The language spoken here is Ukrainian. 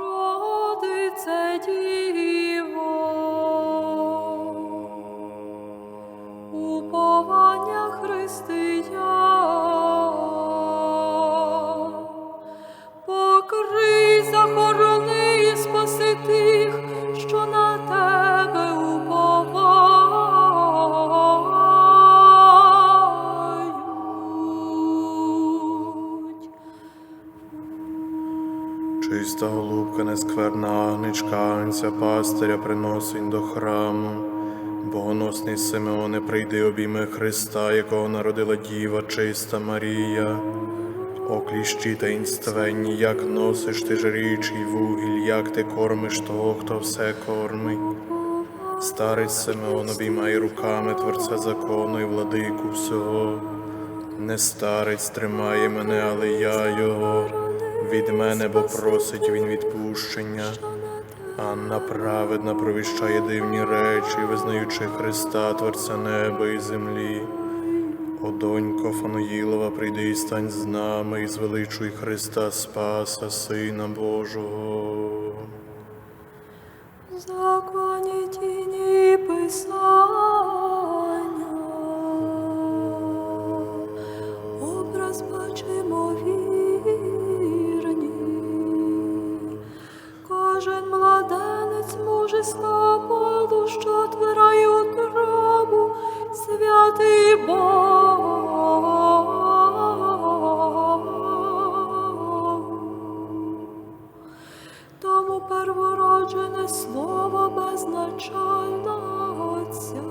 Богородице Діво, уповання християн, Чиста голубка, нескверна агничка, агнця пастиря приносить до храму. Богоносний Симеоне, прийди обійми Христа, якого народила Діва, чиста Марія. О кліщі таїнственні, як носиш ти жрічий вугіль, як ти кормиш того, хто все кормить. Старець Симеон обіймає руками Творця закону і владику всього. Не старець тримає мене, але я його. Від мене, бо просить він відпущення. Анна праведна провіщає дивні речі, визнаючи Христа, Творця неба і землі. О, донько Фаноїлова, прийди і стань з нами, і звеличуй Христа Спаса, Сина Божого. Законі тіні писання, листопаду, що твирає утробу, святий Бог. тому первороджене слово безначального Отця.